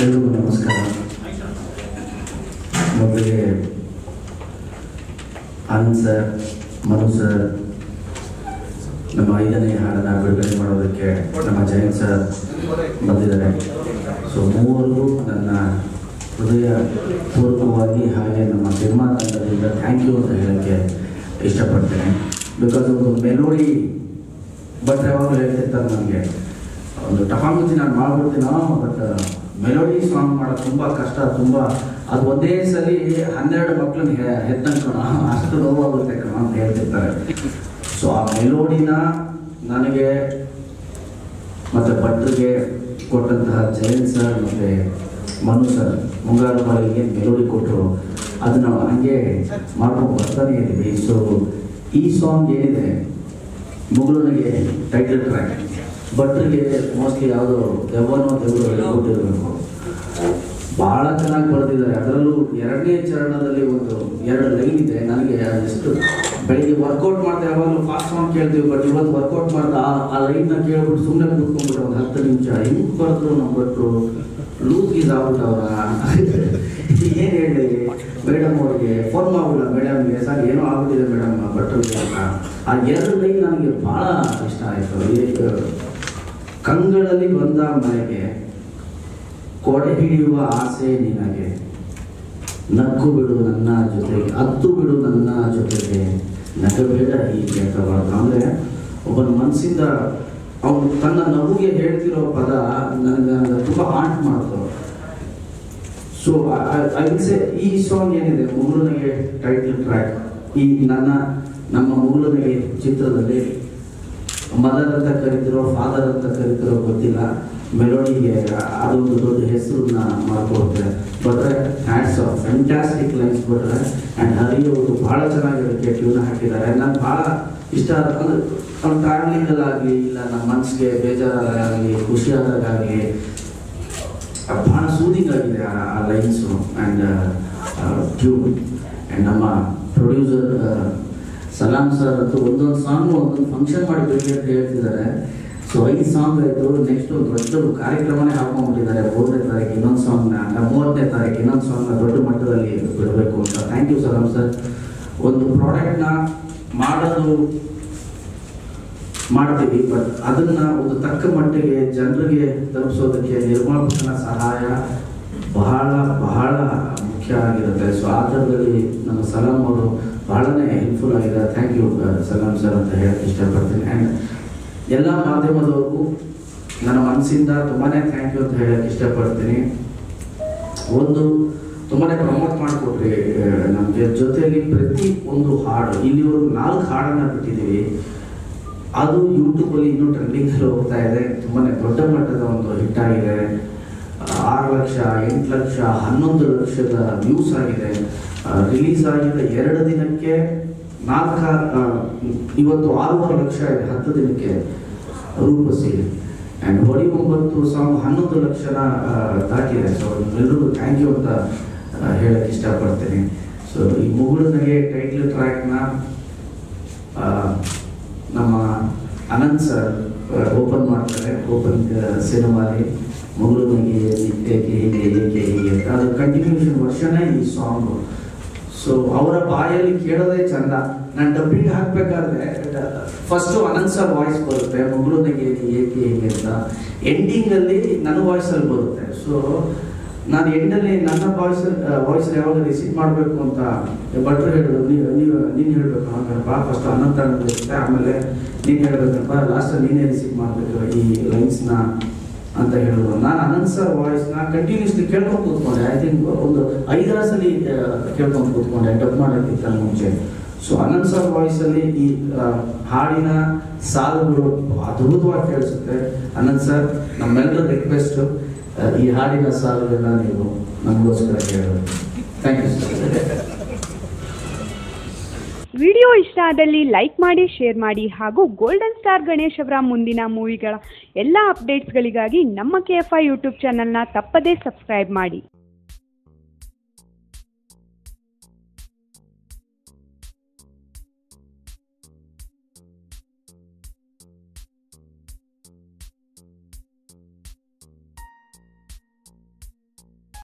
ಎಲ್ರಿಗೂ ನಮಸ್ಕಾರ ಮೊದಲಿಗೆ ಆನಂದ್ ಸರ್ ಮನು ಸರ್ ನಮ್ಮ ಐದನೇ ಹಾಡನ್ನು ಬಿಡುಗಡೆ ಮಾಡೋದಕ್ಕೆ ನಮ್ಮ ಜಯಂತ್ ಸರ್ ಬಂದಿದ್ದಾರೆ ಸೊ ಮೂವರು ನನ್ನ ಹೃದಯ ಪೂರ್ವಕವಾಗಿ ಹಾಗೆ ನಮ್ಮ ಸಿನಿಮಾ ತಂಡದಿಂದ ಥ್ಯಾಂಕ್ ಯು ಅಂತ ಹೇಳೋಕ್ಕೆ ಇಷ್ಟಪಡ್ತೇನೆ ಬಿಕಾಸ್ ಒಂದು ಮೆಲೋಡಿ ಬಟ್ ಯಾವಾಗಲೂ ಹೇಳ್ತಿರ್ತಾರೆ ನನಗೆ. ಒಂದು ಟಪಾಂಗುಚಿ ನಾನು ಮಾಡ್ಬಿಡ್ತೀನೋ ಬಟ್ ಮೆಲೋಡಿ ಸಾಂಗ್ ಮಾಡೋದು ತುಂಬ ಕಷ್ಟ, ತುಂಬ, ಅದು ಒಂದೇ ಸಲಿ ಹನ್ನೆರಡು ಮಕ್ಕಳನ್ನ ಹೆತ್ತಂಗೆ ಅಷ್ಟು ನೋವಾಗುತ್ತೆ ಕಣ ಅಂತ ಹೇಳ್ತಿರ್ತಾರೆ. ಸೊ ಆ ಮೆಲೋಡಿನ ನನಗೆ ಮತ್ತು ಭಟ್ರಿಗೆ ಕೊಟ್ಟಂತಹ ಜಯಂತ್ ಸರ್ ಮತ್ತು ಮನು ಸರ್ ಮುಂಗಾರು ಬಾಳಿಗೆ ಮೆಲೋಡಿ ಕೊಟ್ಟರು ಅದನ್ನ ಹಂಗೆ ಮಾಡ್ಕೊಂಡು ಬರ್ತಾನೆ ಇದ್ದೀವಿ ಸೊ ಈ ಸಾಂಗ್ ಏನಿದೆ? ಮುಗುಳನಿಗೆ ಟೈಟಲ್ ಟ್ರ್ಯಾಕ್ ಭಟ್ರಿಗೆ ಮೋಸ್ಟ್ಲಿ ಯಾವುದೋ ದೆವ್ವನೋ ದೇವರು ಕೊಟ್ಟಿರಬೇಕು ಬಹಳ ಚೆನ್ನಾಗಿ ಬರೆದಿದ್ದಾರೆ. ಅದರಲ್ಲೂ ಎರಡನೇ ಚರಣದಲ್ಲಿ ಒಂದು ಎರಡು ಲೈನ್ ಇದೆ. ನನಗೆ ಎಷ್ಟು ಬೆಳಿಗ್ಗೆ ವರ್ಕೌಟ್ ಮಾಡ್ತಾ ಯಾವಾಗಲೂ ಫಾಸ್ಟ್ ಸಾಂಗ್ ಕೇಳ್ತೀವಿ ಬಟ್ ಇವತ್ತು ವರ್ಕೌಟ್ ಮಾಡ್ತಾ ಆ ಆ ಲೈನ್ನ ಕೇಳ್ಬಿಟ್ಟು ಸುಮ್ಮನೆ ಕೂತ್ಕೊಂಡ್ಬಿಟ್ಟು ಒಂದು ಹತ್ತು ನಿಮಿಷ ಹಿಂಗೆ ಬರೆದ್ರು ನಮ್ಮ ಭಟ್ರು? ಲೂಸ್ ಗೀಸ್ ಆಗ್ಬಿಟ್ಟವ್ರ ಏನು ಹೇಳಿ ಮೇಡಮ್ ಅವ್ರಿಗೆ ಫೋನ್ ಮಾಡ್ಬಿಡ ಮೇಡಮ್ಗೆ ಸರ್ ಏನೋ ಅಂತ ಆ ಎರಡು ಲೈನ್ ನನಗೆ ಭಾಳ ಇಷ್ಟ ಆಯಿತು. ಕಂಗಳಲ್ಲಿ ಬಂದ ಮನೆಗೆ ಕೊಡೆ ಹಿಡಿಯುವ ಆಸೆ ನಿನಗೆ. ನಕ್ಕು ಬಿಡು ನನ್ನ ಜೊತೆಗೆ, ಹತ್ತು ಬಿಡು ನನ್ನ ಜೊತೆಗೆ. ನಗಬೇಡ ಅಂತ ಬರೋದು ಅಂದರೆ ಒಬ್ಬನ ಮನಸ್ಸಿಂದ ಅವನು ತನ್ನ ನಗುಗೆ ಹೇಳ್ತಿರೋ ಪದ ನನಗೆ ತುಂಬ ಹಾಂಟ್ ಮಾಡ್ತು ಸೊ ಐ ವಿಲ್ ಸೇ ಈ ಸಾಂಗ್ ಏನಿದೆ? ಮೂರನೇ ಟೈಟಲ್ ಟ್ರ್ಯಾಕ್ ಈ ನನ್ನ ನಮ್ಮ ಮೂಲದಲ್ಲಿ ಚಿತ್ರದಲ್ಲಿ ಮದರ್ ಅಂತ ಕರಿತಿರೋ ಫಾದರ್ ಅಂತ ಕರಿತಿರೋ ಗೊತ್ತಿಲ್ಲ. ಮೆಲೋಡಿಗೆ ಅದೊಂದು ದೊಡ್ಡ ಹೆಸರನ್ನ ಮಾಡ್ಕೊಡುತ್ತೆ. ಬಟ್ರೆ ಹ್ಯಾಟ್ಸ್ ಆಫ್ ಫ್ಯಾಂಟಾಸ್ಟಿಕ್ ಲೈನ್ಸ್ ಬಿಟ್ರೆ ಆ್ಯಂಡ್ ಹರಿಯೋದು ಅವರು ಭಾಳ ಚೆನ್ನಾಗಿರುತ್ತೆ. ಟ್ಯೂನ್ ಹಾಕಿದ್ದಾರೆ. ನಾನು ಭಾಳ ಇಷ್ಟ ಅಂದ್ರೆ ಅವ್ನು ಟ್ರಾವೆಲಿಂಗಲ್ಲಾಗಲಿ ಇಲ್ಲ ನಮ್ಮ ಮನಸ್ಸಿಗೆ ಬೇಜಾರಾಗಲಿ, ಖುಷಿಯಾದಾಗಲಿ, ಭಾಳ ಸೂದಿಂಗ್ ಆಗಿದೆ ಆ ಲೈನ್ಸು ಆ್ಯಂಡ್ ಟ್ಯೂನ್ ಆ್ಯಂಡ್ ನಮ್ಮ ಪ್ರೊಡ್ಯೂಸರ್ ಸಲಾಮ್ ಸರ್ ಅಂತ ಒಂದೊಂದು ಸಾಂಗ್ ಒಂದೊಂದು ಫಂಕ್ಷನ್ ಮಾಡಿ ಬಿಡ್ಲಿ ಅಂತ ಹೇಳ್ತಿದ್ದಾರೆ. ಸೊ ಐದು ಸಾಂಗ್ ಆಯ್ತು. ನೆಕ್ಸ್ಟ್ ಒಂದು ದೊಡ್ಡ ಕಾರ್ಯಕ್ರಮನೇ ಹಾಕೊಂಡ್ಬಿಟ್ಟಿದ್ದಾರೆ. ಮೂರನೇ ತಾರೀಕು ಇನ್ನೊಂದು ಸಾಂಗ್ನ ಮೂವತ್ತನೇ ತಾರೀಕು ಇನ್ನೊಂದು ಸಾಂಗ್ನ ದೊಡ್ಡ ಮಟ್ಟದಲ್ಲಿ ಬಿಡಬೇಕು ಅಂತ. Thank you Salam sir. ಒಂದು ಪ್ರಾಡಕ್ಟ್ನ ಮಾಡೋದು ಮಾಡ್ತೀವಿ ಬಟ್ ಅದನ್ನ ಒಂದು ತಕ್ಕ ಮಟ್ಟಿಗೆ ಜನರಿಗೆ ತಲುಪಿಸೋದಕ್ಕೆ ನಿರ್ಮಾಪಕನ ಸಹಾಯ ಬಹಳ ಬಹಳ ಮುಖ್ಯ ಆಗಿರುತ್ತೆ. ಸೊ ಆ ಥರದಲ್ಲಿ ನಮ್ಮ ಸಲಾಂ ಅವರು ಬಹಳನೇ ಹೆಲ್ಪ್ಫುಲ್ ಆಗಿದೆ. ಥ್ಯಾಂಕ್ ಯು ಸಲಾಮ್ ಸರ್ ಅಂತ ಹೇಳಕ್ಕೆ ಇಷ್ಟಪಡ್ತೀನಿ. ಆ್ಯಂಡ್ ಎಲ್ಲ ಮಾಧ್ಯಮದವ್ರಿಗೂ ನನ್ನ ಮನಸ್ಸಿಂದ ತುಂಬಾ ಥ್ಯಾಂಕ್ ಯು ಅಂತ ಹೇಳಕ್ಕೆ ಇಷ್ಟಪಡ್ತೀನಿ. ಒಂದು ತುಂಬಾ ಪ್ರಮೋಟ್ ಮಾಡಿಕೊಟ್ರಿ ನಮಗೆ. ಜೊತೆಯಲ್ಲಿ ಪ್ರತಿ ಒಂದು ಹಾಡು, ಇಲ್ಲಿವರೆಗೂ ನಾಲ್ಕು ಹಾಡನ್ನು ಬಿಟ್ಟಿದ್ದೀವಿ. ಅದು ಯೂಟ್ಯೂಬಲ್ಲಿ ಇನ್ನೂ ಟ್ರೆಂಡಿಂಗಲ್ಲಿ ಹೋಗ್ತಾ ಇದೆ. ತುಂಬಾ ದೊಡ್ಡ ಮಟ್ಟದ ಒಂದು ಹಿಟ್ಟಾಗಿದೆ ಆರು ಲಕ್ಷ, ಎಂಟು ಲಕ್ಷ, ಹನ್ನೊಂದು ಲಕ್ಷದ ವ್ಯೂಸ್ ಆಗಿದೆ. ರಿಲೀಸ್ ಆಗಿದ್ದ ಎರಡು ದಿನಕ್ಕೆ ನಾಲ್ಕ ಇವತ್ತು ಆರೂವರೆ ಲಕ್ಷ ಇದೆ ಹತ್ತು ದಿನಕ್ಕೆ ರೂಪಿಸಿದೆ ಆ್ಯಂಡ್ ಹೊಡಿ ಒಂಬತ್ತು ಸಾಂಗ್ ಹನ್ನೊಂದು ಲಕ್ಷನ ದಾಟಿದೆ. ಸೊ ಎಲ್ಲರೂ ಥ್ಯಾಂಕ್ ಯು ಅಂತ ಹೇಳಕ್ಕೆ ಇಷ್ಟಪಡ್ತೇನೆ. ಸೊ ಈ ಮುಗುಳನಿಗೆ ಟೈಟ್ಲ್ ಟ್ರ್ಯಾಕ್ನ ನಮ್ಮ ಅನಂತ್ ಸರ್ ಓಪನ್ ಮಾಡ್ತಾರೆ. ಓಪನ್ ಸಿನಿಮಾಲಿ ಮುಗುಳನಿಗೆ ಏಕೆ ಹೀಗೆ ಏಕೆ ಹೀಗೆ ಅಂತ ಅದು ಕಂಟಿನ್ಯೂಷನ್ ವರ್ಷನೇ ಈ ಸಾಂಗು ಸೊ ಅವರ ಬಾಯಲ್ಲಿ ಕೇಳೋದೇ ಚಂದ ನಾನು ಡಬ್ಬಿಂಗ್ ಹಾಕ್ಬೇಕಾದ್ರೆ ಫಸ್ಟು ಅನಂತ್ ಸರ್ ವಾಯ್ಸ್ ಬರುತ್ತೆ ಮುಗುಳನಿಗೆ ಏಕೆ ಹೀಗೆ ಅಂತ ಎಂಡಿಂಗಲ್ಲಿ ನನ್ನ ವಾಯ್ಸಲ್ಲಿ ಬರುತ್ತೆ ಸೊ ನಾನು ಎಂಡಲ್ಲಿ ನನ್ನ ವಾಯ್ಸ್ ವಾಯ್ಸ್ ಯಾವಾಗ ರಿಸೀವ್ ಮಾಡಬೇಕು ಅಂತ ಭಟ್ರು ಹೇಳಿದ್ರು ನೀವು ನೀವು ನೀನು ಹೇಳಬೇಕು ಹಾಗಪ್ಪ ಫಸ್ಟ್ ಅನಂತ ಇರುತ್ತೆ ಆಮೇಲೆ ನೀನು ಹೇಳ್ಬೇಕಪ್ಪ ಲಾಸ್ಟಲ್ಲಿ ನೀನೇ ರಿಸೀವ್ ಮಾಡಬೇಕು ಈ ಲೈನ್ಸ್ನ ಅಂತ ಹೇಳಿದ್ರು. ನಾನು ಅನಂತ್ ಸರ್ ವಾಯ್ಸ್ನ ಕಂಟಿನ್ಯೂಸ್ಲಿ ಕೇಳ್ಕೊಂಡು ಕೂತ್ಕೊಂಡೆ. ಐ ಥಿಂಕ್ ಒಂದು ಐದರ ಸಲ ಕೇಳ್ಕೊಂಡು ಕೂತ್ಕೊಂಡೆ. ಡಬ್ ಮಾಡೋಕ್ಕಿಂತ ಮುಂಚೆ. ಸೊ ಅನಂತ್ ಸರ್ ವಾಯ್ಸಲ್ಲಿ ಈ ಹಾಡಿನ ಸಾಲುಗಳು ಅದ್ಭುತವಾಗಿ ಕೇಳಿಸುತ್ತೆ. ಅನಂತ್ ಸರ್ ನಮ್ಮೆಲ್ಲರ ರಿಕ್ವೆಸ್ಟು ಈ ಹಾಡಿನ ಸಾಲುಗಳನ್ನ ನೀವು ನಮಗೋಸ್ಕರ ಕೇಳೋದು ಥ್ಯಾಂಕ್ ಯು ಸರ್ ವಿಡಿಯೋ ಇಷ್ಟ ಆದಲ್ಲಿ ಲೈಕ್ ಮಾಡಿ, ಶೇರ್ ಮಾಡಿ ಹಾಗೂ ಗೋಲ್ಡನ್ ಸ್ಟಾರ್ ಗಣೇಶ್ ಅವರ ಮುಂದಿನ ಮೂವಿಗಳ ಎಲ್ಲ ಅಪ್ಡೇಟ್ಸ್ಗಳಿಗಾಗಿ ನಮ್ಮ ಕೆ ಎಫ್ ಐ ಯೂಟ್ಯೂಬ್ ಚಾನಲ್ನ ತಪ್ಪದೇ ಸಬ್ಸ್ಕ್ರೈಬ್ ಮಾಡಿ.